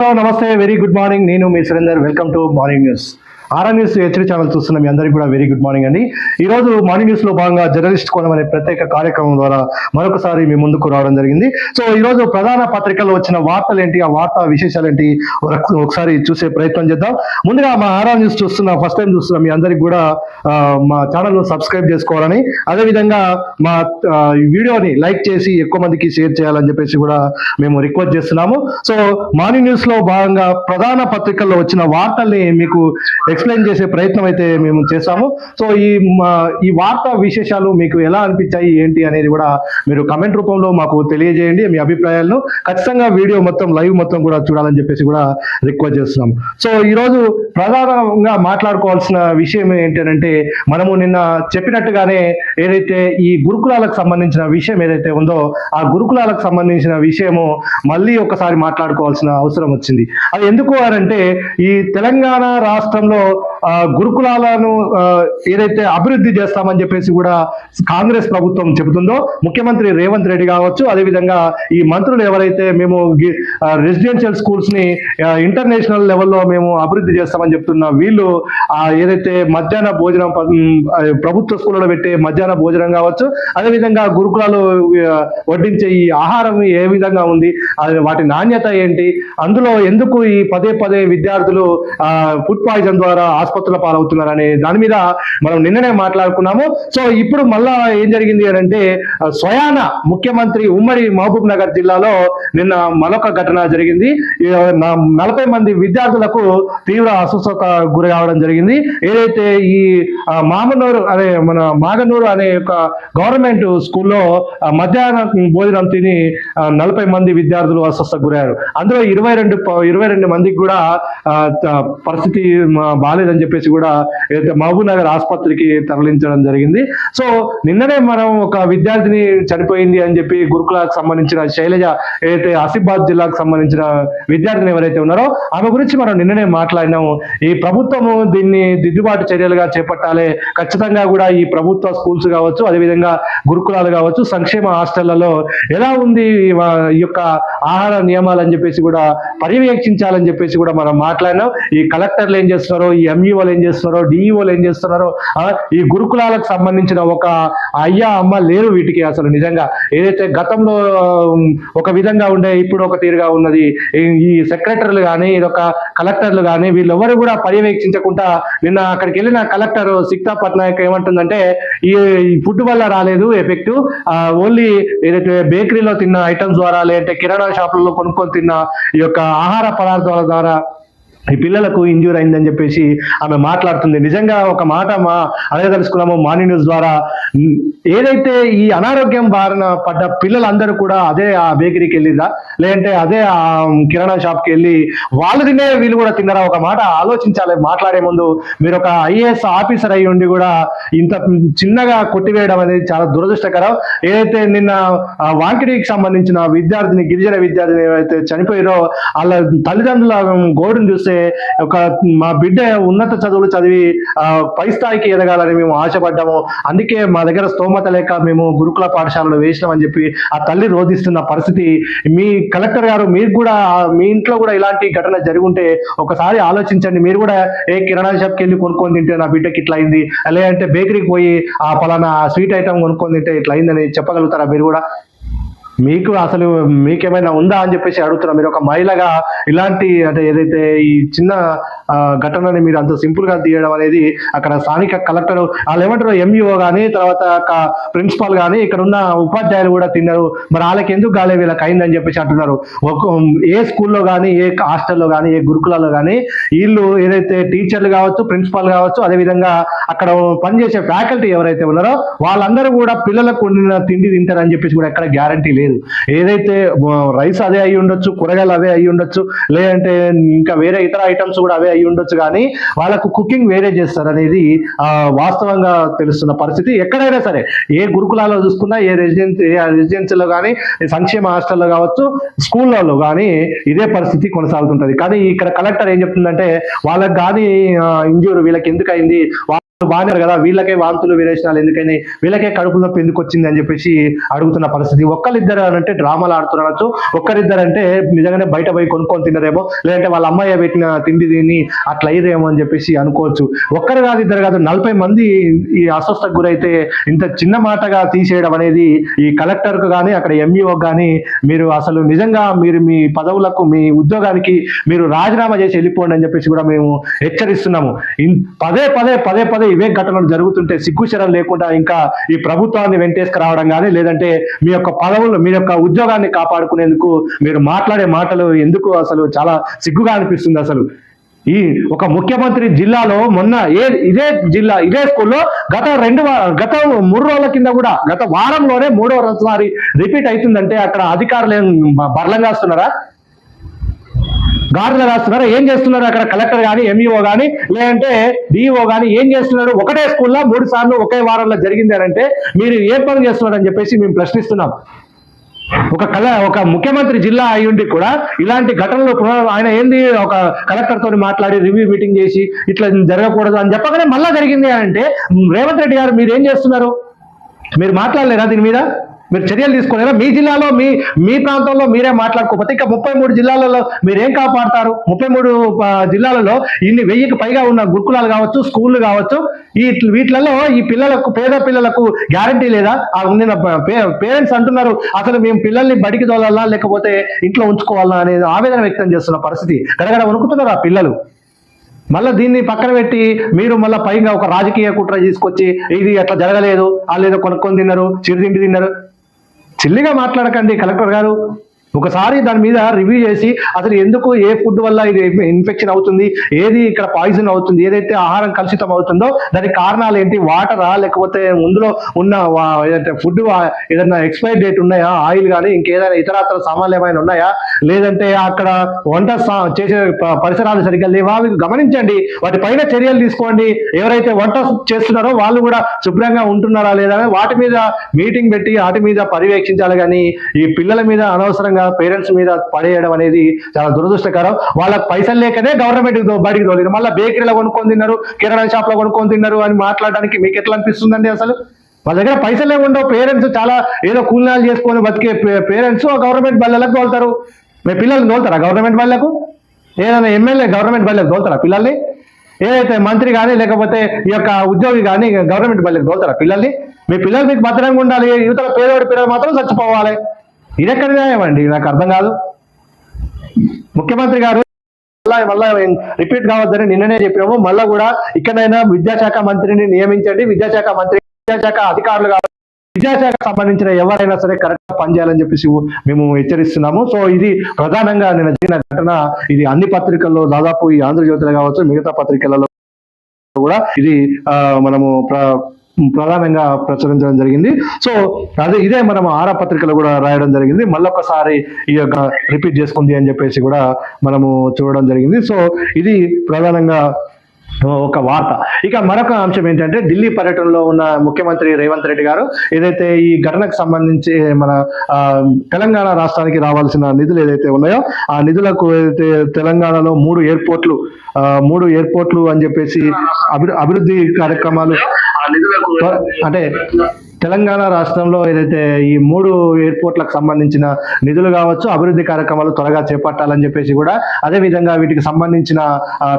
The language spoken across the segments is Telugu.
హలో నమస్తే వెరీ గుడ్ మార్నింగ్. నేను మీ Surender. Welcome to morning news. R R news హెచ్చరి channel చూస్తున్న మీ అందరికీ కూడా వెరీ గుడ్ మార్నింగ్ అండి. ఈ రోజు మార్నింగ్ న్యూస్లో భాగంగా జర్నలిస్ట్ కోణం అనే ప్రత్యేక కార్యక్రమం ద్వారా మరొకసారి మీ ముందుకు రావడం జరిగింది. సో ఈ రోజు ప్రధాన పత్రికల్లో వచ్చిన వార్తలు ఏంటి? ఆ వార్తా విశేషాలు ఏంటి? ఒకసారి చూసే ప్రయత్నం చేద్దాం. ముందుగా మా ఆర్ఆర్ న్యూస్ చూస్తున్న ఫస్ట్ టైం చూస్తున్న మీ అందరికి కూడా మా ఛానల్ను సబ్స్క్రైబ్ చేసుకోవాలని అదేవిధంగా మా వీడియోని లైక్ చేసి ఎక్కువ మందికి షేర్ చేయాలని చెప్పేసి కూడా మేము రిక్వెస్ట్ చేస్తున్నాము. సో మార్నింగ్ న్యూస్లో భాగంగా ప్రధాన పత్రికల్లో వచ్చిన వార్తల్ని మీకు ఎక్స్ప్లెయిన్ చేసే ప్రయత్నం అయితే మేము చేస్తాము. సో ఈ మా- ఈ వార్తా విశేషాలు మీకు ఎలా అనిపించాయి ఏంటి అనేది కూడా మీరు కమెంట్ రూపంలో మాకు తెలియజేయండి మీ అభిప్రాయాలను. ఖచ్చితంగా వీడియో మొత్తం లైవ్ మొత్తం కూడా చూడాలని చెప్పేసి కూడా రిక్వెస్ట్ చేస్తున్నాం. సో ఈరోజు ప్రధానంగా మాట్లాడుకోవాల్సిన విషయం ఏంటంటే మనము నిన్న చెప్పినట్టుగానే ఏదైతే ఈ గురుకులాలకు సంబంధించిన విషయం ఏదైతే ఉందో ఆ గురుకులాలకు సంబంధించిన విషయము మళ్ళీ ఒకసారి మాట్లాడుకోవాల్సిన అవసరం వచ్చింది. అది ఎందుకు అంటే ఈ తెలంగాణ రాష్ట్రంలో గురుకులాలను ఏదైతే అభివృద్ధి చేస్తామని చెప్పేసి కూడా కాంగ్రెస్ ప్రభుత్వం చెబుతుందో ముఖ్యమంత్రి రేవంత్ రెడ్డి కావచ్చు అదేవిధంగా ఈ మంత్రులు ఎవరైతే మేము రెసిడెన్షియల్ స్కూల్స్ని ఇంటర్నేషనల్ లెవెల్లో మేము అభివృద్ధి చేస్తామని చెప్తున్న వీళ్ళు ఏదైతే మధ్యాహ్న భోజనం ప్రభుత్వ స్కూళ్ళలో పెట్టే మధ్యాహ్న భోజనం కావచ్చు అదేవిధంగా గురుకులాలు వడ్డించే ఈ ఆహారం ఏ విధంగా ఉంది వాటి నాణ్యత ఏంటి అందులో ఎందుకు ఈ పదే పదే విద్యార్థులు ఫుడ్ పాయిజన్ ద్వారా ఆసుపత్రుల పాలవుతున్నారు అనే దాని మీద మనం నిన్ననే మాట్లాడుకున్నాము. సో ఇప్పుడు మళ్ళా ఏం జరిగింది అని అంటే స్వయాన ముఖ్యమంత్రి ఉమ్మడి మహబూబ్ నగర్ జిల్లాలో నిన్న మరొక ఘటన జరిగింది. నలభై మంది విద్యార్థులకు తీవ్ర అస్వస్థత గురి కావడం జరిగింది. ఏదైతే ఈ మామనూరు అనే మన మాగనూరు అనే ఒక గవర్నమెంట్ స్కూల్లో మధ్యాహ్నం భోజనం తిని నలభై మంది విద్యార్థులు అస్వస్థకు గురయ్యారు. అందులో ఇరవై రెండు ఇరవై రెండు మందికి కూడా పరిస్థితి బాగాలేదని చెప్పేసి కూడా ఏదైతే మహబూబ్ నగర్ ఆసుపత్రికి తరలించడం జరిగింది. సో నిన్ననే మనం ఒక విద్యార్థిని చనిపోయింది అని చెప్పి గురుకులకు సంబంధించిన శైలజ ఏదైతే ఆసిఫాబాద్ జిల్లాకు సంబంధించిన విద్యార్థిని ఎవరైతే ఉన్నారో ఆమె గురించి మనం నిన్ననే మాట్లాడినాము. ఈ ప్రభుత్వము దీన్ని దిద్దుబాటు చర్యలుగా చేపట్టాలి. ఖచ్చితంగా కూడా ఈ ప్రభుత్వ స్కూల్స్ కావచ్చు అదేవిధంగా గురుకులాలు కావచ్చు సంక్షేమ హాస్టళ్ళలో ఎలా ఉంది ఈ యొక్క ఆహార నియమాలు అని చెప్పేసి కూడా పర్యవేక్షించాలని చెప్పేసి కూడా మనం మాట్లాడినాం. ఈ కలెక్టర్లు ఏం చేస్తున్నారో ఈ ఎంఈఓలు ఏం చేస్తున్నారో డిఈఓలు ఏం చేస్తున్నారో ఈ గురుకులాలకు సంబంధించిన ఒక అయ్యా అమ్మ లేరు వీటికి అసలు నిజంగా. ఏదైతే గతంలో ఒక విధంగా ఉండే ఇప్పుడు ఒక తీరుగా ఉన్నది ఈ- సెక్రటరీలు కానీ ఇదొక కలెక్టర్లు కానీ వీళ్ళెవరు కూడా పర్యవేక్షించకుండా నిన్న అక్కడికి వెళ్ళిన కలెక్టర్ సిక్తా పట్నాయక్ ఏమంటుందంటే ఈ ఈ ఫుడ్ వల్ల రాలేదు ఎఫెక్ట్ ఓన్లీ ఏదైతే బేకరీలో తిన్న ఐటమ్స్ ద్వారా లేదంటే కిరాణా షాపులలో కొనుక్కొని తిన్న ఈ యొక్క ఆహార పదార్థాల ద్వారా ఈ పిల్లలకు ఇంజ్యూర్ అయిందని చెప్పేసి ఆమె మాట్లాడుతుంది. నిజంగా ఒక మాట మా అడగదలుచుకున్నాము మార్నింగ్ న్యూస్ ద్వారా. ఏదైతే ఈ అనారోగ్యం బారిన పడ్డ పిల్లలందరూ కూడా అదే ఆ బేకరీకి వెళ్ళిరా లేదంటే అదే ఆ కిరాణా షాప్కి వెళ్ళి వాళ్ళు తినే వీళ్ళు కూడా తిన్నారా? ఒక మాట ఆలోచించాలి. మాట్లాడే ముందు మీరు ఒక ఐఏఎస్ ఆఫీసర్ అయి ఉండి కూడా ఇంత చిన్నగా కొట్టివేయడం అనేది చాలా దురదృష్టకరం. ఏదైతే నిన్న వాంకిడికి సంబంధించిన విద్యార్థిని గిరిజన విద్యార్థిని ఏవైతే చనిపోయారో వాళ్ళ తల్లిదండ్రుల గోడును చూస్తే ఒక మా బిడ్డ ఉన్నత చదువులు చదివి పై స్థాయికి ఎదగాలని మేము ఆశపడ్డాము. అందుకే మా దగ్గర స్తోమత లేక మేము గురుకుల పాఠశాలలో వేసినామని చెప్పి ఆ తల్లి రోధిస్తున్న పరిస్థితి. మీ కలెక్టర్ గారు మీరు కూడా మీ ఇంట్లో కూడా ఇలాంటి ఘటన జరుగుంటే ఒకసారి ఆలోచించండి. మీరు కూడా ఏ కిరాణా షాప్కి వెళ్ళి కొనుక్కొని తింటే నా బిడ్డకి ఇట్లా అయింది. లేదంటే బేకరీకి పోయి ఆ పలానా స్వీట్ ఐటమ్ కొనుక్కొని తింటే ఇట్లా అయిందని చెప్పగలుగుతారా మీరు కూడా? మీకు అసలు మీకేమైనా ఉందా అని చెప్పేసి అడుగుతున్నా. మీరు ఒక మహిళగా ఇలాంటి అంటే ఏదైతే ఈ చిన్న ఘటనని మీరు అంత సింపుల్గా తీయడం అనేది అక్కడ స్థానిక కలెక్టర్ వాళ్ళు ఏమంటారు ఎంఈఓ కానీ తర్వాత ప్రిన్సిపాల్ కానీ ఇక్కడ ఉన్న ఉపాధ్యాయులు కూడా తిన్నారు. మరి వాళ్ళకి ఎందుకు గాలే వీళ్ళకి అయిందని చెప్పేసి అంటున్నారు. ఏ స్కూల్లో కానీ ఏ హాస్టల్లో కానీ ఏ గురుకులాల్లో కానీ వీళ్ళు ఏదైతే టీచర్లు కావచ్చు ప్రిన్సిపాల్ కావచ్చు అదేవిధంగా అక్కడ పనిచేసే ఫ్యాకల్టీ ఎవరైతే ఉన్నారో వాళ్ళందరూ కూడా పిల్లలకు వండిన తిండి తింటారని చెప్పేసి కూడా ఎక్కడ గ్యారంటీ లేదు. ఏదైతే రైస్ అదే అయి ఉండొచ్చు కూరగాయలు అవే అయి ఉండొచ్చు లేదంటే ఇంకా వేరే ఇతర ఐటమ్స్ కూడా అవే అయి ఉండొచ్చు కానీ వాళ్ళకు కుకింగ్ వేరే చేస్తారు అనేది వాస్తవంగా తెలుస్తున్న పరిస్థితి. ఎక్కడైనా సరే ఏ గురుకులాల్లో చూసుకున్నా ఏ రెసిడెన్సీ ఏ రెసిడెన్సీలో కానీ సంక్షేమ హాస్టల్లో కావచ్చు స్కూళ్ళలో కానీ ఇదే పరిస్థితి కొనసాగుతుంటది. కానీ ఇక్కడ కలెక్టర్ ఏం చెప్తుందంటే వాళ్ళకి కానీ ఇంజూర్ వీళ్ళకి ఎందుకు అయింది బాగానే కదా వీళ్ళకే వాంతులు విరేచనాలు ఎందుకని వీళ్ళకే కడుపు నొప్పి ఎందుకు వచ్చింది అని చెప్పేసి అడుగుతున్న పరిస్థితి. ఒక్కరిద్దరు అంటే డ్రామాలు ఆడుతున్నారు ఒక్కరిద్దరు అంటే నిజంగానే బయట పోయి కొనుక్కొని తినరేమో లేదంటే వాళ్ళ అమ్మాయి పెట్టిన తిండి తిని అట్లా అయ్యేదేమో అని చెప్పేసి అనుకోవచ్చు. ఒక్కరు కాదు ఇద్దరు కాదు నలభై మంది ఈ అస్వస్థకు గురైతే ఇంత చిన్న మాటగా తీసేయడం అనేది ఈ కలెక్టర్కు కానీ అక్కడ ఎంఈఓ కానీ మీరు అసలు నిజంగా మీరు మీ పదవులకు మీ ఉద్యోగానికి మీరు రాజీనామా చేసి వెళ్ళిపోండి అని చెప్పేసి కూడా మేము హెచ్చరిస్తున్నాము. ఇన్- పదే పదే పదే పదే ఇవే ఘటనలు జరుగుతుంటే సిగ్గుశరం లేకుండా ఇంకా ఈ ప్రభుత్వాన్ని వెంటేసుకురావడం కానీ లేదంటే మీ యొక్క పదవులు మీ యొక్క ఉద్యోగాన్ని కాపాడుకునేందుకు మీరు మాట్లాడే మాటలు ఎందుకు అసలు చాలా సిగ్గుగా అనిపిస్తుంది అసలు? ఈ ఒక ముఖ్యమంత్రి జిల్లాలో మొన్న ఏ ఇదే జిల్లా ఇదే స్కూల్లో గత రెండు గత మూడు రోజుల కింద కూడా గత వారంలోనే మూడో సారి రిపీట్ అవుతుందంటే అక్కడ అధికారులు బర్లంగా వస్తున్నారా కాస్తున్నారా రాస్తున్నారు. రాస్తున్నారా ఏం చేస్తున్నారు అక్కడ? కలెక్టర్ కానీ ఎంఈఓ కానీ లేదంటే డిఈఓ కానీ ఏం చేస్తున్నారు? ఒకటే స్కూల్లో మూడు సార్లు ఒకే వారంలో జరిగింది అంటే మీరు ఏం పని చేస్తున్నారని చెప్పేసి మేము ప్రశ్నిస్తున్నాం. ఒక కల ఒక ముఖ్యమంత్రి జిల్లా అయ్యుండి కూడా ఇలాంటి ఘటనలు ఆయన ఏంది ఒక కలెక్టర్ తోటి మాట్లాడి రివ్యూ మీటింగ్ చేసి ఇట్లా జరగకూడదు అని చెప్పగానే మళ్ళా జరిగింది అని అంటే రేవంత్ రెడ్డి గారు మీరు ఏం చేస్తున్నారు? మీరు మాట్లాడలేరా దీని మీద? మీరు చర్యలు తీసుకోలేరా? మీ జిల్లాలో మీ మీ ప్రాంతంలో మీరే మాట్లాడుకోకపోతే ఇంకా ముప్పై మూడు జిల్లాలలో మీరేం కాపాడతారు? ముప్పై మూడు జిల్లాలలో ఇన్ని వెయ్యికి పైగా ఉన్న గురుకులాలు కావచ్చు స్కూళ్ళు కావచ్చు ఈ వీటిలలో ఈ పిల్లలకు పేద పిల్లలకు గ్యారంటీ లేదా? ఆ పేరెంట్స్ అంటున్నారు అసలు మేము పిల్లల్ని బడికి తోలాలా లేకపోతే ఇంట్లో ఉంచుకోవాలా అనేది ఆవేదన వ్యక్తం చేస్తున్న పరిస్థితి. గడగడ వణుకుతున్నారు ఆ పిల్లలు. మళ్ళీ దీన్ని పక్కన పెట్టి మీరు మళ్ళీ పైగా ఒక రాజకీయ కుట్ర తీసుకొచ్చి ఇది అట్లా జరగలేదు వాళ్ళు ఏదో కొనుక్కొని తిన్నారు చిరుతిండి తిన్నారు. చిల్లిగా మాట్లాడకండి కలెక్టర్ గారు. ఒకసారి దాని మీద రివ్యూ చేసి అసలు ఎందుకు ఏ ఫుడ్ వల్ల ఇది ఇన్ఫెక్షన్ అవుతుంది? ఏది ఇక్కడ పాయిజన్ అవుతుంది? ఏదైతే ఆహారం కలుషితం అవుతుందో దానికి కారణాలు ఏంటి? వాటరా లేకపోతే ముందులో ఉన్న వా- ఏదైతే ఫుడ్ ఏదైనా ఎక్స్పైర్ డేట్ ఉన్నాయా? ఆయిల్ కానీ ఇంకేదైనా ఇతరత్ర సామాన్లు ఏమైనా ఉన్నాయా? లేదంటే అక్కడ వంట చేసే పరిసరాలు సరిగ్గా లేవా? గమనించండి. వాటి పైన చర్యలు తీసుకోండి. ఎవరైతే వంట చేస్తున్నారో వాళ్ళు కూడా శుభ్రంగా ఉంటున్నారా లేదా? వాటి మీద మీటింగ్ పెట్టి వాటి మీద పర్యవేక్షించాలి కానీ ఈ పిల్లల మీద అనవసరంగా పేరెంట్స్ మీద పడేయడం అనేది చాలా దురదృష్టకరం. వాళ్ళకి పైసలు లేకనే గవర్నమెంట్ బడికి తోలేదు. మళ్ళీ బేకరీలో కొనుక్కొని తిన్నారు కిరాణా షాప్లో కొనుక్కొని తిన్నారు అని మాట్లాడడానికి మీకు ఎట్లా అనిపిస్తుందండి అసలు? వాళ్ళ దగ్గర పైసలే ఉండవు. పేరెంట్స్ చాలా ఏదో కూలినాలు చేసుకొని బతికే పేరెంట్స్ గవర్నమెంట్ బళ్ళలకు తోలుతారు. మీ పిల్లల్ని తోలుతారా గవర్నమెంట్ బళ్ళకు ఏదైనా ఎమ్మెల్యే గవర్నమెంట్ బళ్ళకు తోలుతారా పిల్లల్ని? ఏదైతే మంత్రి కానీ లేకపోతే ఈ యొక్క ఉద్యోగి కానీ గవర్నమెంట్ బళ్ళకి తోలుతారా పిల్లల్ని? మీ పిల్లలు మీకు భద్రంగా ఉండాలి. యువతల పేదోడి పిల్లలు మాత్రం చచ్చిపోవాలి. ఇది ఎక్కడ న్యాయం అండి నాకు అర్థం కాదు. ముఖ్యమంత్రి గారు మళ్ళా మళ్ళా రిపీట్ కావద్దని నిన్ననే చెప్పినాము మళ్ళా కూడా ఇక్కడైనా విద్యాశాఖ మంత్రిని నియమించండి. విద్యాశాఖ మంత్రి విద్యాశాఖ అధికారులు కావాలి విద్యాశాఖ సంబంధించిన ఎవరైనా సరే కరెక్ట్గా పనిచేయాలని చెప్పేసి మేము హెచ్చరిస్తున్నాము. సో ఇది ప్రధానంగా నిన్న జరిగిన ఘటన. ఇది అన్ని పత్రికల్లో దాదాపు ఈ ఆంధ్రజ్యోతిలో కావచ్చు మిగతా పత్రికలలో కూడా ఇది ఆ, మనము ప్రధానంగా ప్రచురించడం జరిగింది. సో అదే ఇదే మనం ఆరా పత్రికలో కూడా రాయడం జరిగింది. మళ్ళొకసారి ఈ యొక్క రిపీట్ చేసుకుంది అని చెప్పేసి కూడా మనము చూడడం జరిగింది. సో ఇది ప్రధానంగా ఒక వార్త. ఇక మరొక అంశం ఏంటంటే ఢిల్లీ పర్యటనలో ఉన్న ముఖ్యమంత్రి రేవంత్ రెడ్డి గారు ఏదైతే ఈ ఘటనకు సంబంధించి మన తెలంగాణ రాష్ట్రానికి రావాల్సిన నిధులు ఏదైతే ఉన్నాయో ఆ నిధులకు ఏదైతే తెలంగాణలో మూడు ఎయిర్పోర్ట్లు మూడు ఎయిర్పోర్ట్లు అని చెప్పేసి అభివృద్ధి కార్యక్రమాలు అంటే తెలంగాణ రాష్ట్రంలో ఏదైతే ఈ మూడు ఎయిర్పోర్ట్లకు సంబంధించిన నిధులు కావచ్చు అభివృద్ధి కార్యక్రమాలు త్వరగా చేపట్టాలని చెప్పేసి కూడా అదే విధంగా వీటికి సంబంధించిన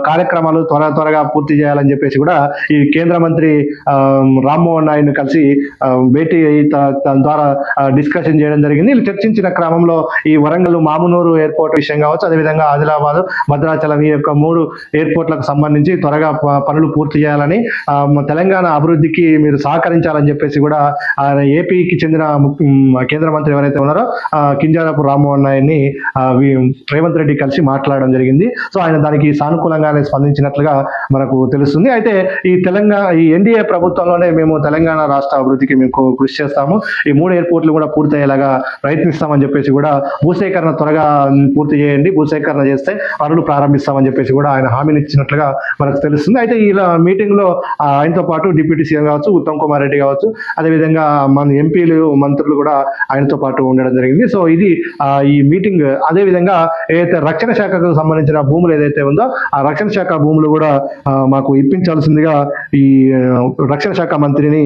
కార్యక్రమాలు త్వర త్వరగా పూర్తి చేయాలని చెప్పేసి కూడా ఈ కేంద్ర మంత్రి రామ్మోహన్ నాయుడుని కలిసి భేటీ త- ద్వారా డిస్కషన్ చేయడం జరిగింది. వీళ్ళు చర్చించిన క్రమంలో ఈ వరంగల్ మామునూరు ఎయిర్పోర్ట్ విషయం కావచ్చు అదేవిధంగా ఆదిలాబాద్ భద్రాచలం ఈ యొక్క మూడు ఎయిర్పోర్ట్లకు సంబంధించి త్వరగా ప- పనులు పూర్తి చేయాలని తెలంగాణ అభివృద్ధికి మీరు సహకరించాలని చెప్పేసి కూడా ఏపీకి చెందిన కేంద్ర మంత్రి ఎవరైతే ఉన్నారో కింజారపు రామ్మోహన్ నాయుడిని రేవంత్ రెడ్డి కలిసి మాట్లాడడం జరిగింది. సో ఆయన దానికి సానుకూలంగానే స్పందించినట్లుగా మనకు తెలుస్తుంది. అయితే ఈ తెలంగాణ ఈ ఎన్డీఏ ప్రభుత్వంలోనే మేము తెలంగాణ రాష్ట్ర అభివృద్ధికి మేము కృషి చేస్తాము. ఈ మూడు ఎయిర్పోర్ట్లు కూడా పూర్తయ్యేలాగా ప్రయత్నిస్తామని చెప్పేసి కూడా భూసేకరణ త్వరగా పూర్తి చేయండి. భూసేకరణ చేస్తే పనులు ప్రారంభిస్తామని చెప్పేసి కూడా ఆయన హామీని ఇచ్చినట్లుగా మనకు తెలుస్తుంది. అయితే ఇలా మీటింగ్లో ఆయనతో పాటు డిప్యూటీ సీఎం కావచ్చు ఉత్తమ్ కుమార్ రెడ్డి కావచ్చు అదేవిధంగా అదేవిధంగా మన ఎంపీలు మంత్రులు కూడా ఆయనతో పాటు ఉండడం జరిగింది. సో ఇది ఈ మీటింగ్ అదేవిధంగా ఏదైతే రక్షణ శాఖకు సంబంధించిన భూములు ఏదైతే ఉందో ఆ రక్షణ శాఖ భూములు కూడా మాకు ఇప్పించాల్సిందిగా ఈ రక్షణ శాఖ మంత్రిని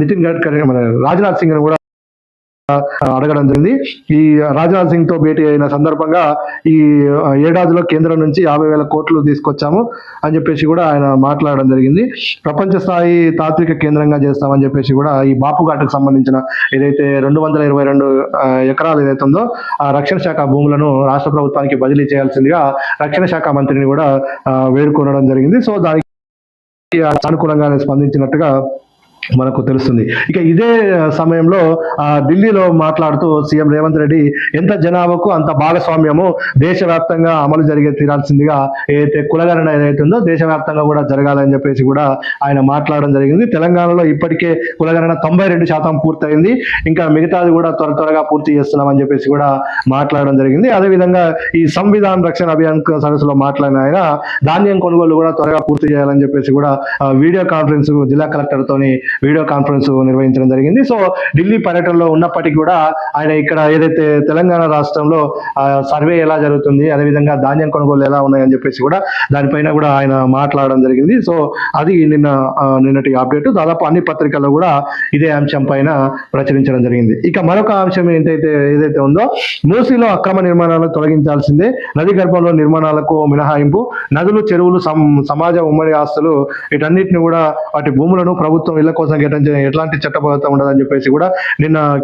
నితిన్ గడ్కరీ మన రాజ్నాథ్ సింగ్ కూడా అడగడం జరిగింది. ఈ రాజ్నాథ్ సింగ్తో భేటీ అయిన సందర్భంగా ఈ ఏడాదిలో కేంద్రం నుంచి యాభై వేల కోట్లు తీసుకొచ్చాము అని చెప్పేసి కూడా ఆయన మాట్లాడడం జరిగింది. ప్రపంచ స్థాయి తాత్విక కేంద్రంగా చేస్తామని చెప్పేసి కూడా ఈ బాపుఘాట్కు సంబంధించిన ఏదైతే రెండు వందల ఇరవై రెండు ఎకరాలు ఏదైతే ఉందో ఆ రక్షణ శాఖ భూములను రాష్ట్ర ప్రభుత్వానికి బదిలీ చేయాల్సిందిగా రక్షణ శాఖ మంత్రిని కూడా వేడుకొనడం జరిగింది. సో దానికి అనుకూలంగానే స్పందించినట్టుగా మనకు తెలుస్తుంది. ఇక ఇదే సమయంలో ఆ, ఢిల్లీలో మాట్లాడుతూ సీఎం రేవంత్ రెడ్డి ఎంత జనాభాకు అంత భాగస్వామ్యము దేశవ్యాప్తంగా అమలు జరిగే తీరాల్సిందిగా ఏదైతే కులగణన ఏదైతే ఉందో దేశవ్యాప్తంగా కూడా జరగాలని చెప్పేసి కూడా ఆయన మాట్లాడడం జరిగింది. తెలంగాణలో ఇప్పటికే కులగణన తొంభై రెండు శాతం పూర్తయింది. ఇంకా మిగతాది కూడా త్వర త్వరగా పూర్తి చేస్తున్నామని చెప్పేసి కూడా మాట్లాడడం జరిగింది. అదేవిధంగా ఈ సంవిధాన రక్షణ అభియాన్ సదస్సులో మాట్లాడిన ఆయన ధాన్యం కొనుగోలు కూడా త్వరగా పూర్తి చేయాలని చెప్పేసి కూడా వీడియో కాన్ఫరెన్స్ జిల్లా కలెక్టర్తోని వీడియో కాన్ఫరెన్స్ నిర్వహించడం జరిగింది. సో ఢిల్లీ పర్యటనలో ఉన్నప్పటికీ కూడా ఆయన ఇక్కడ ఏదైతే తెలంగాణ రాష్ట్రంలో ఆ, సర్వే ఎలా జరుగుతుంది అదేవిధంగా ధాన్యం కొనుగోలు ఎలా ఉన్నాయని చెప్పేసి కూడా దానిపైన కూడా ఆయన మాట్లాడడం జరిగింది. సో అది నిన్న నిన్నటి అప్డేట్. దాదాపు అన్ని పత్రికల్లో కూడా ఇదే అంశం పైన ప్రచురించడం జరిగింది. ఇక మరొక అంశం ఏంటైతే ఏదైతే ఉందో మూసీలో అక్రమ నిర్మాణాలను తొలగించాల్సిందే. నది గర్భంలో నిర్మాణాలకు మినహాయింపు నదులు చెరువులు సమ్- సమాజ ఉమ్మడి ఆస్తులు వీటన్నిటిని కూడా వాటి భూములను ప్రభుత్వం ఇళ్ళ కోసం కేటాయించిన ఎట్లాంటి చట్టబద్ధత ఉండదని చెప్పేసి కూడా నిన్న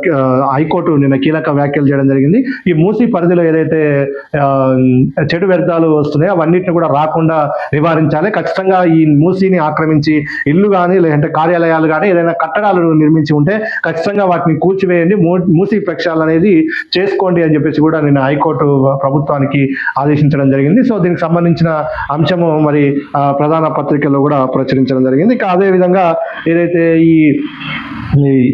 హైకోర్టు నిన్న కీలక వ్యాఖ్యలు చేయడం జరిగింది. ఈ మూసీ పరిధిలో ఏదైతే చెడు వ్యర్థాలు వస్తున్నాయో అవన్నిటిని కూడా రాకుండా నివారించాలి. ఖచ్చితంగా ఈ మూసీని ఆక్రమించి ఇల్లు కానీ లేదంటే కార్యాలయాలు కానీ ఏదైనా కట్టడాలు నిర్మించి ఉంటే ఖచ్చితంగా వాటిని కూల్చివేయండి. మూ- మూసీ ప్రక్షాళన అనేది చేసుకోండి అని చెప్పేసి కూడా నిన్న హైకోర్టు ప్రభుత్వానికి ఆదేశించడం జరిగింది. సో దీనికి సంబంధించిన అంశము మరి ప్రధాన పత్రికల్లో కూడా ప్రచురించడం జరిగింది. ఇక అదే విధంగా ఏదైతే ఈ ఈ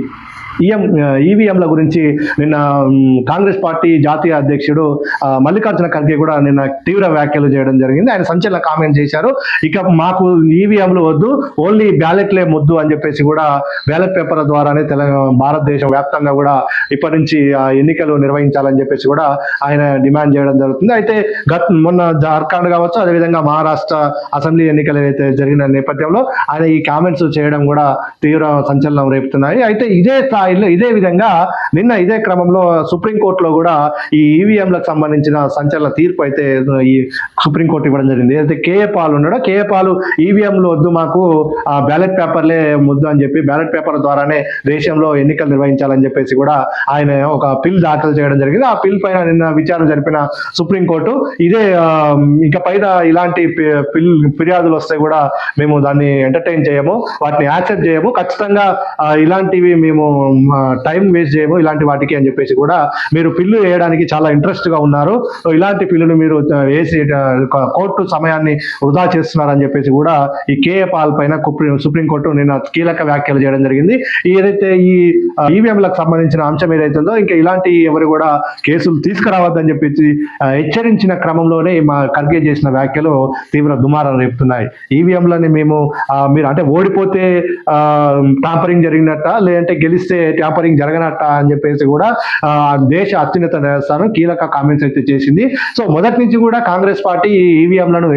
ఈఎం ఈవీఎంల uh, గురించి నిన్న um, కాంగ్రెస్ పార్టీ జాతీయ అధ్యక్షుడు uh, మల్లికార్జున ఖర్గే కూడా నిన్న తీవ్ర వ్యాఖ్యలు చేయడం జరిగింది. ఆయన సంచలన కామెంట్ చేశారు. ఇక మాకు ఈవీఎంలు వద్దు ఓన్లీ బ్యాలెట్లే ముద్దు అని చెప్పేసి కూడా బ్యాలెట్ పేపర్ ద్వారానే తెలంగాణ భారతదేశం వ్యాప్తంగా కూడా ఇప్పటి నుంచి ఆ, ఎన్నికలు నిర్వహించాలని చెప్పేసి కూడా ఆయన డిమాండ్ చేయడం జరుగుతుంది. అయితే గత మొన్న జార్ఖండ్ కావచ్చు అదేవిధంగా మహారాష్ట్ర అసెంబ్లీ ఎన్నికలు ఏదైతే జరిగిన నేపథ్యంలో ఆయన ఈ కామెంట్స్ చేయడం కూడా తీవ్ర సంచలనం రేపుతున్నాయి. అయితే ఇదే స్థాయి ఇదే విధంగా నిన్న ఇదే క్రమంలో సుప్రీంకోర్టులో కూడా ఈ ఈవీఎంలకు సంబంధించిన సంచలన తీర్పు అయితే ఈ సుప్రీంకోర్టు ఇవ్వడం జరిగింది. ఏదైతే కేఏ పాల్ ఉన్నాడో కేఏ పాలు ఈవీఎంలు వద్దు మాకు ఆ బ్యాలెట్ పేపర్లే ముద్దు అని చెప్పి బ్యాలెట్ పేపర్ ద్వారానే దేశంలో ఎన్నికలు నిర్వహించాలని చెప్పేసి కూడా ఆయన ఒక పిల్ దాఖలు చేయడం జరిగింది. ఆ పిల్ పైన నిన్న విచారణ జరిపిన సుప్రీంకోర్టు ఇదే ఇక పైన ఇలాంటి పి- పిల్ ఫిర్యాదులు వస్తే కూడా మేము దాన్ని ఎంటర్టైన్ చేయము వాటిని యాక్సెప్ట్ చేయము. ఖచ్చితంగా ఇలాంటివి మేము టైం వేస్ట్ చేయము ఇలాంటి వాటికి అని చెప్పేసి కూడా మీరు పిల్లు వేయడానికి చాలా ఇంట్రెస్ట్గా ఉన్నారు. సో ఇలాంటి పిల్లులు మీరు వేసి కోర్టు సమయాన్ని వృధా చేస్తున్నారని చెప్పేసి కూడా ఈ కేఏ పాల్ పైన సుప్రీంకోర్టు నిన్న కీలక వ్యాఖ్యలు చేయడం జరిగింది. ఏదైతే ఈ ఈవీఎంలకు సంబంధించిన అంశం ఏదైతుందో ఇంకా ఇలాంటి ఎవరు కూడా కేసులు తీసుకురావద్దని చెప్పేసి హెచ్చరించిన క్రమంలోనే మా ఖర్గే చేసిన వ్యాఖ్యలు తీవ్ర దుమారం రేపుతున్నాయి. ఈవీఎంలని మేము మీరు అంటే ఓడిపోతే టాంపరింగ్ జరిగినట్ట లేదంటే గెలిస్తే ట్యాంపరింగ్ జరగనట్ట అని చెప్పేసి కూడా దేశ అత్యున్నత న్యాయస్థానం కీలక కామెంట్స్ అయితే చేసింది. సో మొదటి నుంచి కూడా కాంగ్రెస్ పార్టీ ఈవీఎంలను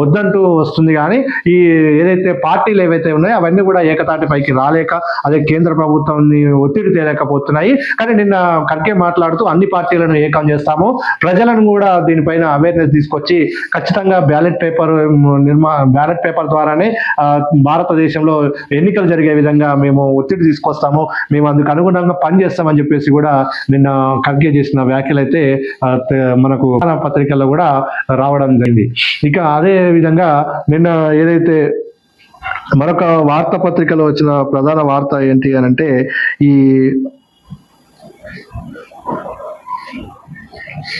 వద్దంటూ వస్తుంది కానీ ఈ ఏదైతే పార్టీలు ఏవైతే ఉన్నాయో అవన్నీ కూడా ఏకతాటి పైకి రాలేక అదే కేంద్ర ప్రభుత్వాన్ని ఒత్తిడి తేలేకపోతున్నాయి. కానీ నిన్న ఖర్గే మాట్లాడుతూ అన్ని పార్టీలను ఏకం చేస్తాము. ప్రజలను కూడా దీనిపైన అవేర్నెస్ తీసుకొచ్చి ఖచ్చితంగా బ్యాలెట్ పేపర్ నిర్మా బ్యాలెట్ పేపర్ ద్వారానే భారతదేశంలో ఎన్నికలు జరిగే విధంగా మేము ఒత్తిడి తీసుకొస్తాము. మేము అందుకు అనుగుణంగా పనిచేస్తామని చెప్పేసి కూడా నిన్న ఖర్గే చేసిన వ్యాఖ్యలు అయితే మనకు పత్రికల్లో కూడా రావడం జరిగింది. ఇక అదే విధంగా నిన్న ఏదైతే మరొక వార్తాపత్రికలో వచ్చిన ప్రధాన వార్త ఏంటి అని అంటే ఈ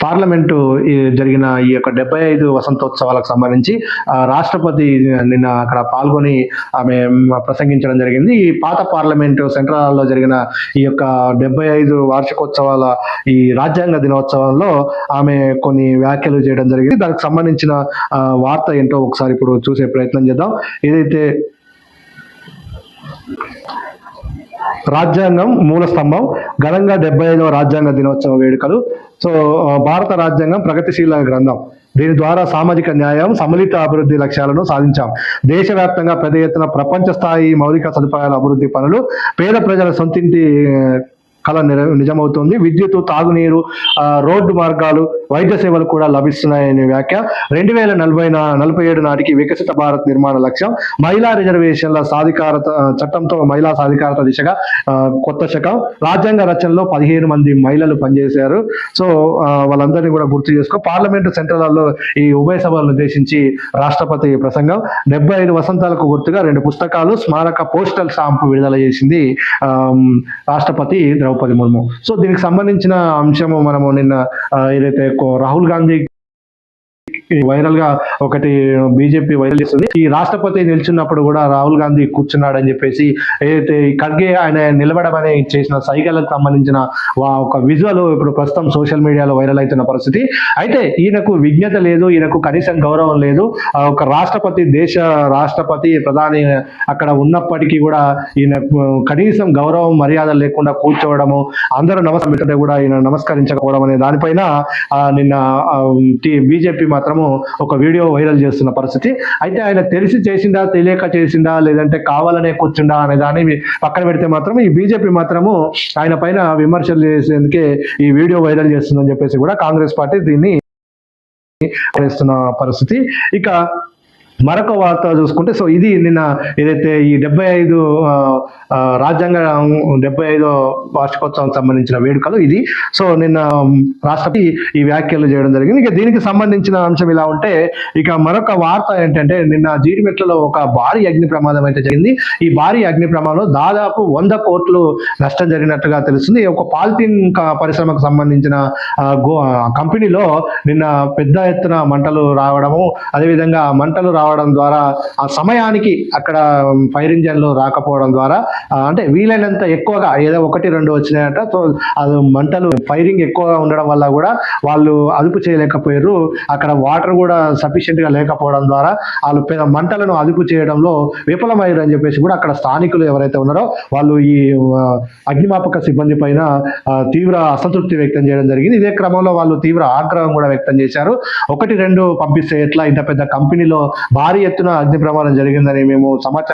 పార్లమెంటు ఈ జరిగిన ఈ యొక్క డెబ్బై ఐదు వసంతోత్సవాలకు సంబంధించి రాష్ట్రపతి నిన్న అక్కడ పాల్గొని ఆమె ప్రసంగించడం జరిగింది. ఈ పాత పార్లమెంటు సెంట్రల్లో జరిగిన ఈ యొక్క డెబ్బై ఐదు వార్షికోత్సవాల ఈ రాజ్యాంగ దినోత్సవంలో ఆమె కొన్ని వ్యాఖ్యలు చేయడం జరిగింది. దానికి సంబంధించిన వార్త ఏంటో ఒకసారి ఇప్పుడు చూసే ప్రయత్నం చేద్దాం. ఏదైతే రాజ్యాంగం మూల స్తంభం ఘనంగా డెబ్బై ఐదవ రాజ్యాంగ దినోత్సవ వేడుకలు సో భారత రాజ్యాంగం ప్రగతిశీల గ్రంథం. దీని ద్వారా సామాజిక న్యాయం సమ్మిళిత అభివృద్ధి లక్ష్యాలను సాధించాం. దేశవ్యాప్తంగా పెద్ద ఎత్తున ప్రపంచ స్థాయి మౌలిక సదుపాయాల అభివృద్ధి పనులు పేద ప్రజల సొంతింటి కళ నిజమవుతుంది. విద్యుత్ తాగునీరు రోడ్డు మార్గాలు వైద్య సేవలు కూడా లభిస్తున్నాయనే వ్యాఖ్య. రెండు వేల నలభై నలభై ఏడు నాటికి వికసిత భారత్ నిర్మాణ లక్ష్యం. మహిళా రిజర్వేషన్ల సాధికారత చట్టంతో మహిళా సాధికారత దిశగా కొత్త శకం. రాజ్యాంగ రచనలో పదిహేను మంది మహిళలు పనిచేశారు. సో వాళ్ళందరినీ కూడా గుర్తు చేసుకో. పార్లమెంటు సెంట్రల్లో ఈ ఉభయ సభలను ఉద్దేశించి రాష్ట్రపతి ప్రసంగం. డెబ్బై ఐదు వసంతాలకు గుర్తుగా రెండు పుస్తకాలు స్మారక పోస్టల్ స్టాంపు విడుదల చేసింది రాష్ట్రపతి ద్రౌపది ముర్ము. సో దీనికి సంబంధించిన అంశము మనము నిన్న ఏదైతే రాహుల్ గాంధీ వైరల్గా ఒకటి బీజేపీ వైరల్ చేస్తుంది. ఈ రాష్ట్రపతి నిల్చున్నప్పుడు కూడా రాహుల్ గాంధీ కూర్చున్నాడని చెప్పేసి ఏదైతే ఖర్గే ఆయన నిలబడమని చేసిన సైగలకు సంబంధించిన ఒక విజువల్ ఇప్పుడు ప్రస్తుతం సోషల్ మీడియాలో వైరల్ అవుతున్న పరిస్థితి. అయితే ఈయనకు విజ్ఞత లేదు ఈయనకు కనీసం గౌరవం లేదు. ఒక రాష్ట్రపతి దేశ రాష్ట్రపతి ప్రధాని అక్కడ ఉన్నప్పటికీ కూడా ఈయన కనీసం గౌరవం మర్యాద లేకుండా కూర్చోవడము అందరూ నమస్కారం కూడా ఈయన నమస్కరించకపోవడం అనే దానిపైన నిన్న బీజేపీ మాత్రం మాత్రము ఒక వీడియో వైరల్ చేస్తున్న పరిస్థితి. అయితే ఆయన తెలిసి చేసిందా తెలియక చేసిందా లేదంటే కావాలనే కూర్చుండా అనే దాన్ని పక్కన పెడితే మాత్రం ఈ బీజేపీ మాత్రము ఆయన పైన విమర్శలు చేసేందుకే ఈ వీడియో వైరల్ చేస్తుందని చెప్పేసి కూడా కాంగ్రెస్ పార్టీ దీన్ని చేస్తున్న పరిస్థితి. ఇక మరొక వార్త చూసుకుంటే సో ఇది నిన్న ఏదైతే ఈ డెబ్బై ఐదు రాజ్యాంగ డెబ్బై ఐదో వార్షికోత్సవం సంబంధించిన వేడుకలు ఇది. సో నిన్న రాష్ట్రపతి ఈ వ్యాఖ్యలు చేయడం జరిగింది. ఇక దీనికి సంబంధించిన అంశం ఇలా ఉంటే ఇక మరొక వార్త ఏంటంటే నిన్న జీడిమెట్లలో ఒక భారీ అగ్ని ప్రమాదం అయితే జరిగింది. ఈ భారీ అగ్ని ప్రమాదంలో దాదాపు వంద కోట్లు నష్టం జరిగినట్టుగా తెలుస్తుంది. ఒక పాలిథిన్ పరిశ్రమకు సంబంధించిన గో కంపెనీలో నిన్న పెద్ద ఎత్తున మంటలు రావడము అదేవిధంగా మంటలు రావడం రావడం ద్వారా ఆ సమయానికి అక్కడ ఫైర్ ఇంజన్లు రాకపోవడం ద్వారా అంటే వీలైనంత ఎక్కువగా ఏదో ఒకటి రెండు వచ్చినాయంట సో అది మంటలు ఫైరింగ్ ఎక్కువగా ఉండడం వల్ల కూడా వాళ్ళు అదుపు చేయలేకపోయారు. అక్కడ వాటర్ కూడా సఫిషియెంట్గా లేకపోవడం ద్వారా వాళ్ళు పెద్ద మంటలను అదుపు చేయడంలో విఫలమయ్యారు అని చెప్పేసి కూడా అక్కడ స్థానికులు ఎవరైతే ఉన్నారో వాళ్ళు ఈ అగ్నిమాపక సిబ్బంది పైన తీవ్ర అసంతృప్తి వ్యక్తం చేయడం జరిగింది. ఇదే క్రమంలో వాళ్ళు తీవ్ర ఆగ్రహం కూడా వ్యక్తం చేశారు. ఒకటి రెండు పంపిస్తే ఎట్లా ఇంత పెద్ద కంపెనీలో భారీ ఎత్తున అగ్ని ప్రమాదం జరిగిందని మేము సమాచారం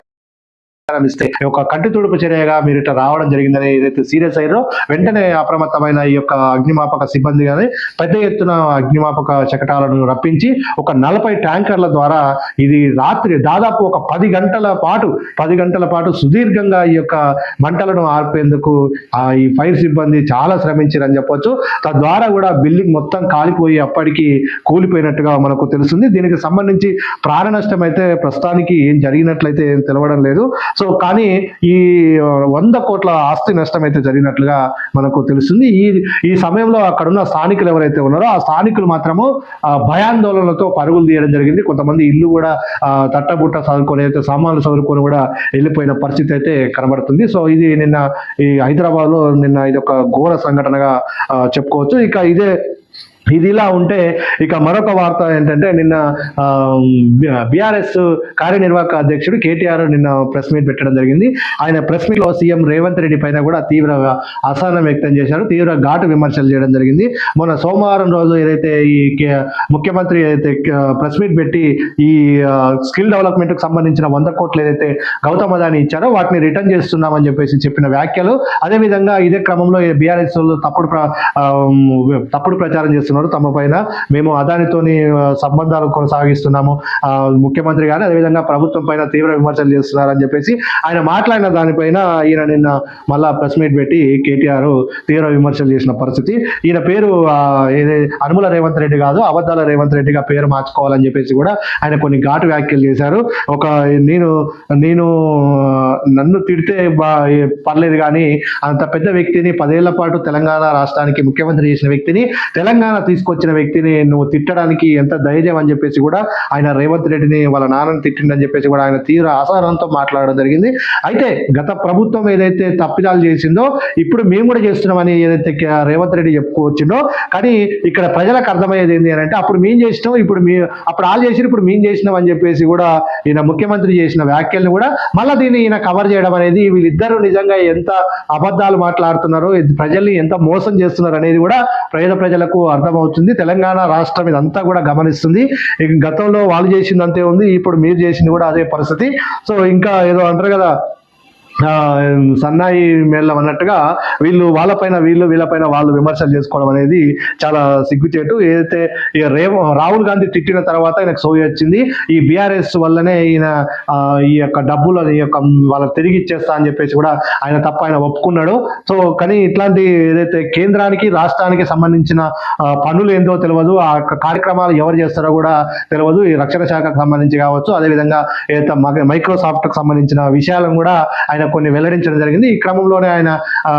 ఇస్తే ఒక కంటి తుడుపు చర్యగా మీరు ఇట్లా రావడం జరిగిందని ఏదైతే సీరియస్ అయ్యారో వెంటనే అప్రమత్తమైన ఈ యొక్క అగ్నిమాపక సిబ్బంది కానీ పెద్ద ఎత్తున అగ్నిమాపక చకటాలను రప్పించి ఒక నలభై ట్యాంకర్ల ద్వారా ఇది రాత్రి దాదాపు ఒక పది గంటల పాటు పది గంటల పాటు సుదీర్ఘంగా ఈ యొక్క మంటలను ఆర్పేందుకు ఆ ఈ ఫైర్ సిబ్బంది చాలా శ్రమించారని చెప్పొచ్చు. తద్వారా కూడా బిల్డింగ్ మొత్తం కాలిపోయి అప్పటికి కూలిపోయినట్టుగా మనకు తెలుస్తుంది. దీనికి సంబంధించి ప్రాణ నష్టం అయితే ప్రస్తుతానికి ఏం జరిగినట్లయితే తెలవడం లేదు. సో కానీ ఈ వంద కోట్ల ఆస్తి నష్టం అయితే జరిగినట్లుగా మనకు తెలుస్తుంది. ఈ ఈ సమయంలో అక్కడున్న స్థానికులు ఎవరైతే ఉన్నారో ఆ స్థానికులు మాత్రము భయాందోళనలతో పరుగులు తీయడం జరిగింది. కొంతమంది ఇల్లు కూడా తట్టబుట్ట చదువుకొని అయితే సామాన్లు చదువుకొని కూడా వెళ్ళిపోయిన పరిస్థితి అయితే కనబడుతుంది. సో ఇది నిన్న ఈ హైదరాబాద్లో నిన్న ఇది ఒక ఘోర సంఘటనగా చెప్పుకోవచ్చు. ఇక ఇదే ఇది ఇలా ఉంటే ఇక మరొక వార్త ఏంటంటే నిన్న బీఆర్ఎస్ కార్యనిర్వాహక అధ్యక్షుడు కేటీఆర్ నిన్న ప్రెస్ మీట్ పెట్టడం జరిగింది. ఆయన ప్రెస్ మీట్లో సీఎం రేవంత్ రెడ్డి పైన కూడా తీవ్ర అసహనం వ్యక్తం చేశారు. తీవ్ర ఘాటు విమర్శలు చేయడం జరిగింది. మొన్న సోమవారం రోజు ఏదైతే ఈ కే- ముఖ్యమంత్రి ఏదైతే ప్రెస్ మీట్ పెట్టి ఈ స్కిల్ డెవలప్మెంట్కి సంబంధించిన వంద కోట్లు ఏదైతే గౌతమ్ అదాని ఇచ్చారో వాటిని రిటర్న్ చేస్తున్నామని చెప్పేసి చెప్పిన వ్యాఖ్యలు. అదేవిధంగా ఇదే క్రమంలో బీఆర్ఎస్ తప్పుడు ప్ర- తప్పుడు ప్రచారం చేస్తున్నారు. తమ పైన మేము అదానితోని సంబంధాలు కొనసాగిస్తున్నాము. ముఖ్యమంత్రి గారు అదేవిధంగా ప్రభుత్వం పైన తీవ్ర విమర్శలు చేస్తున్నారు అని చెప్పేసి ఆయన మాట్లాడిన దానిపైన ఈయన నిన్న మళ్ళా ప్రెస్ మీట్ పెట్టి కేటీఆర్ తీవ్ర విమర్శలు చేసిన పరిస్థితి. ఈయన పేరు ఆ, ఏదే రేవంత్ రెడ్డి కాదు అబద్ధాల రేవంత్ రెడ్డిగా పేరు మార్చుకోవాలని చెప్పేసి కూడా ఆయన కొన్ని ఘాటు వ్యాఖ్యలు చేశారు. ఒక నేను నేను నన్ను తిడితే పర్లేదు కానీ అంత పెద్ద వ్యక్తిని పదేళ్ళ పాటు తెలంగాణ రాష్ట్రానికి ముఖ్యమంత్రి చేసిన వ్యక్తిని తెలంగాణ తీసుకొచ్చిన వ్యక్తిని నువ్వు తిట్టడానికి ఎంత ధైర్యం అని చెప్పేసి కూడా ఆయన రేవంత్ రెడ్డిని వాళ్ళ నాన్నని తిట్టిండని చెప్పేసి కూడా ఆయన తీవ్ర అసహనంతో మాట్లాడడం జరిగింది. అయితే గత ప్రభుత్వం ఏదైతే తప్పిదాలు చేసిందో ఇప్పుడు మేము కూడా చేస్తున్నామని ఏదైతే రేవంత్ రెడ్డి చెప్పుకొచ్చిందో కానీ ఇక్కడ ప్రజలకు అర్థమయ్యేది ఏంటి అని అంటే అప్పుడు మేము చేసినాం ఇప్పుడు మీ అప్పుడు వాళ్ళు చేసిన ఇప్పుడు మేము చేసినాం అని చెప్పేసి కూడా ఈయన ముఖ్యమంత్రి చేసిన వ్యాఖ్యలను కూడా మళ్ళీ దీన్ని ఈయన కవర్ చేయడం అనేది వీళ్ళిద్దరూ నిజంగా ఎంత అబద్ధాలు మాట్లాడుతున్నారో ప్రజల్ని ఎంత మోసం చేస్తున్నారు అనేది కూడా పేద ప్రజలకు అర్థమవుతుంది. తెలంగాణ రాష్ట్రం ఇదంతా కూడా గమనిస్తుంది. గతంలో వాళ్ళు చేసింది అంతే ఉంది ఇప్పుడు మీరు చేసింది కూడా అదే పరిస్థితి. సో ఇంకా ఏదో అంటారు కదా సన్నాయి మేళం అన్నట్టుగా వీళ్ళు వాళ్ళపైన వీళ్ళు వీళ్ళపైన వాళ్ళు విమర్శలు చేసుకోవడం అనేది చాలా సిగ్గుచేటు. ఏదైతే ఈ రాహుల్ గాంధీ తిట్టిన తర్వాత ఆయనకు సోయి వచ్చింది ఈ బీఆర్ఎస్ వల్లనే ఈయన ఈ యొక్క డబ్బులు ఈ యొక్క వాళ్ళకి తిరిగి ఇచ్చేస్తా అని చెప్పేసి కూడా ఆయన తప్ప ఆయన ఒప్పుకున్నాడు. సో కానీ ఇట్లాంటి ఏదైతే కేంద్రానికి రాష్ట్రానికి సంబంధించిన పనులు ఏందో తెలియదు ఆ యొక్క కార్యక్రమాలు ఎవరు చేస్తారో కూడా తెలియదు. ఈ రక్షణ శాఖకు సంబంధించి కావచ్చు అదేవిధంగా ఏదైతే మైక్రోసాఫ్ట్కి సంబంధించిన విషయాలను కూడా ఆయన కొన్ని వెల్లడించడం జరిగింది. ఈ క్రమంలోనే ఆయన ఆ,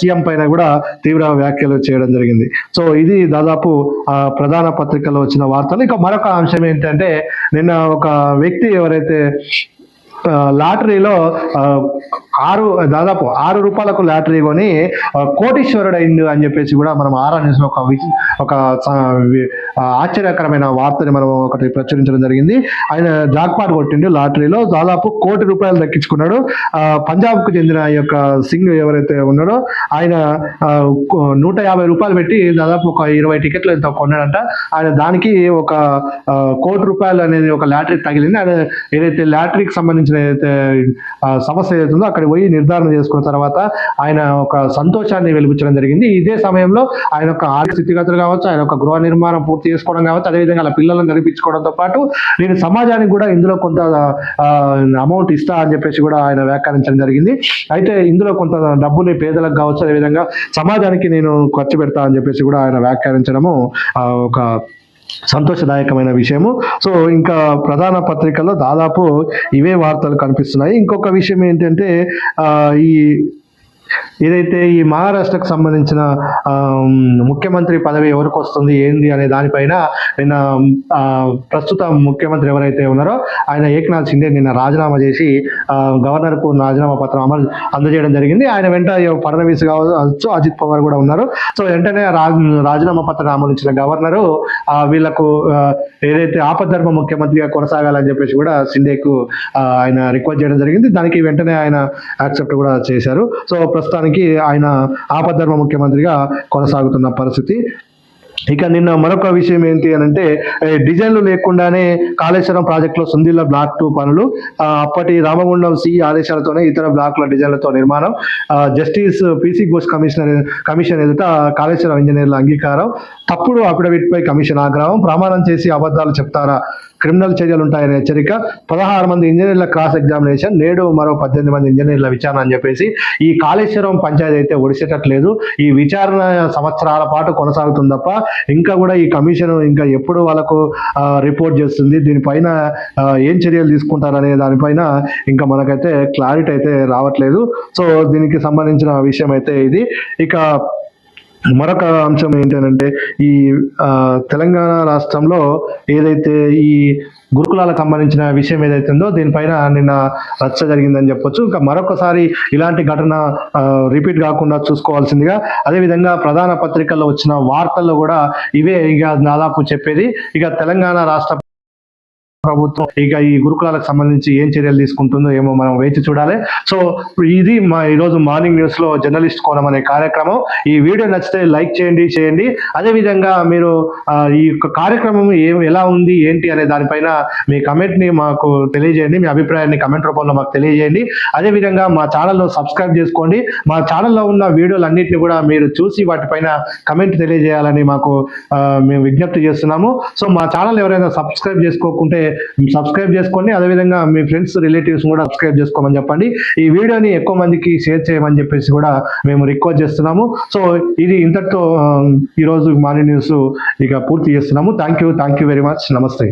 సీఎం పైన కూడా తీవ్ర వ్యాఖ్యలు చేయడం జరిగింది. సో ఇది దాదాపు ఆ, ప్రధాన పత్రికలో వచ్చిన వార్తలు. ఇక మరొక అంశం ఏంటంటే నిన్న ఒక వ్యక్తి ఎవరైతే లాటరీలో ఆ, ఆరు దాదాపు ఆరు రూపాయలకు లాటరీ కొని కోటీశ్వరుడు అయింది అని చెప్పేసి కూడా మనం ఆరా న్యూస్ ఒక ఒక ఆశ్చర్యకరమైన వార్తని మనం ఒకటి ప్రచురించడం జరిగింది. ఆయన జాక్పాట్ కొట్టిండు లాటరీలో దాదాపు కోటి రూపాయలు దక్కించుకున్నాడు. పంజాబ్కు పంజాబ్కు చెందిన ఈ యొక్క సింగ్ ఎవరైతే ఉన్నాడో ఆయన నూట యాభై రూపాయలు పెట్టి దాదాపు ఒక ఇరవై టికెట్లు ఎంత కొన్నాడంట. ఆయన దానికి ఒక కోటి రూపాయలు అనేది ఒక లాటరీ తగిలింది. ఆయన ఏదైతే లాటరీకి సంబంధించిన ఏదైతే సమస్య ఏదైతే ఉందో అక్కడ పోయి నిర్ధారణ చేసుకున్న తర్వాత ఆయన ఒక సంతోషాన్ని వెలిపించడం జరిగింది. ఇదే సమయంలో ఆయన యొక్క ఆర్థిక స్థితిగతులు కావచ్చు ఆయన యొక్క గృహ నిర్మాణం పూర్తి చేసుకోవడం కావచ్చు అదేవిధంగా అలా పిల్లలను నడిపించుకోవడంతో పాటు నేను సమాజానికి కూడా ఇందులో కొంత అమౌంట్ ఇస్తా అని చెప్పేసి కూడా ఆయన వ్యాఖ్యానించడం జరిగింది. అయితే ఇందులో కొంత డబ్బుని పేదలకు కావచ్చు అదేవిధంగా సమాజానికి నేను ఖర్చు పెడతా అని చెప్పేసి కూడా ఆయన వ్యాఖ్యానించడము ఒక సంతోషదాయకమైన విషయము. సో ఇంకా ప్రధాన పత్రికల్లో దాదాపు ఇవే వార్తలు కనిపిస్తున్నాయి. ఇంకొక విషయం ఏంటంటే ఈ ఏదైతే ఈ మహారాష్ట్రకు సంబంధించిన ముఖ్యమంత్రి పదవి ఎవరికి వస్తుంది ఏంది అనే దానిపైన నిన్న ప్రస్తుత ముఖ్యమంత్రి ఎవరైతే ఉన్నారో ఆయన ఏక్నాథ్ షిండే నిన్న రాజీనామా చేసి గవర్నర్కు రాజీనామా పత్రం అమలు అందజేయడం జరిగింది. ఆయన వెంట ఫడ్నవీస్ కావచ్చు అజిత్ పవార్ కూడా ఉన్నారు. సో వెంటనే రాజీనామా పత్రం ఆమోదించిన గవర్నరు వీళ్ళకు వీళ్ళకు ఏదైతే ఆపద్ధర్మ ముఖ్యమంత్రిగా కొనసాగాలని చెప్పేసి కూడా షిండేకు ఆయన రిక్వెస్ట్ చేయడం జరిగింది. దానికి వెంటనే ఆయన యాక్సెప్ట్ కూడా చేశారు. సో ప్రస్తుతం ప్రస్తుతానికి ఆయన ఆపద్ధర్మ ముఖ్యమంత్రిగా కొనసాగుతున్న పరిస్థితి. ఇక నిన్న మరొక విషయం ఏంటి అని అంటే డిజైన్లు లేకుండానే కాళేశ్వరం ప్రాజెక్టులో సుందిల్ల బ్లాక్ టూ పనులు అప్పటి రామగుండం సి ఆదేశాలతోనే ఇతర బ్లాక్ల డిజైన్లతో నిర్మాణం justice P C Ghosh commissioner commission ఎదుట కాళేశ్వరం ఇంజనీర్ల అంగీకారం తప్పుడు అఫిడవిట్పై కమిషన్ ఆగ్రహం ప్రమాణం చేసి అబద్ధాలు చెప్తారా? క్రిమినల్ చర్యలు ఉంటాయనే హెచ్చరిక. పదహారు మంది ఇంజనీర్ల క్రాస్ ఎగ్జామినేషన్ నేడు మరో పద్దెనిమిది మంది ఇంజనీర్ల విచారణ అని చెప్పేసి ఈ కాళేశ్వరం పంచాయతీ అయితే ఒడిసేటట్లేదు. ఈ విచారణ సంవత్సరాల పాటు కొనసాగుతుంది తప్ప ఇంకా కూడా ఈ కమిషన్ ఇంకా ఎప్పుడు వాళ్ళకు రిపోర్ట్ చేస్తుంది. దీనిపైన ఏం చర్యలు తీసుకుంటారనే దానిపైన ఇంకా మనకైతే క్లారిటీ అయితే రావట్లేదు. సో దీనికి సంబంధించిన విషయం అయితే ఇది. ఇక మరొక అంశం ఏంటంటే ఈ తెలంగాణ రాష్ట్రంలో ఏదైతే ఈ గురుకులాలకు సంబంధించిన విషయం ఏదైతే ఉందో దీనిపైన నిన్న రచ్చ జరిగిందని చెప్పొచ్చు. ఇంకా మరొకసారి ఇలాంటి ఘటన రిపీట్ కాకుండా చూసుకోవాల్సిందిగా. అదేవిధంగా ప్రధాన పత్రికల్లో వచ్చిన వార్తల్లో కూడా ఇవే ఇక దాదాపు చెప్పేది. ఇక తెలంగాణ రాష్ట్ర ప్రభుత్వం. ఇక ఈ గురుకులాలకు సంబంధించి ఏం చర్యలు తీసుకుంటుందో ఏమో మనం వేచి చూడాలి. సో ఇది మా ఈరోజు మార్నింగ్ న్యూస్లో జర్నలిస్ట్ కోణం అనే కార్యక్రమం. ఈ వీడియో నచ్చితే లైక్ చేయండి చేయండి. అదేవిధంగా మీరు ఈ యొక్క కార్యక్రమం ఏం ఎలా ఉంది ఏంటి అనే దానిపైన మీ కమెంట్ని మాకు తెలియజేయండి. మీ అభిప్రాయాన్ని కమెంట్ రూపంలో మాకు తెలియజేయండి. అదేవిధంగా మా ఛానల్లో సబ్స్క్రైబ్ చేసుకోండి. మా ఛానల్లో ఉన్న వీడియోలు అన్నింటినీ కూడా మీరు చూసి వాటిపైన కమెంట్ తెలియజేయాలని మాకు మేము విజ్ఞప్తి చేస్తున్నాము. సో మా ఛానల్ ఎవరైనా సబ్స్క్రైబ్ చేసుకోకుంటే సబ్స్క్రైబ్ చేసుకోండి. అదేవిధంగా మీ ఫ్రెండ్స్ రిలేటివ్స్ కూడా సబ్స్క్రైబ్ చేసుకోమని చెప్పండి. ఈ వీడియోని ఎక్కువ మందికి షేర్ చేయమని చెప్పేసి కూడా మేము రిక్వెస్ట్ చేస్తున్నాము. సో ఇది ఇంతటితో ఈరోజు మార్నింగ్ న్యూస్ ఇక పూర్తి చేస్తున్నాము. Thank you thank you very much నమస్తే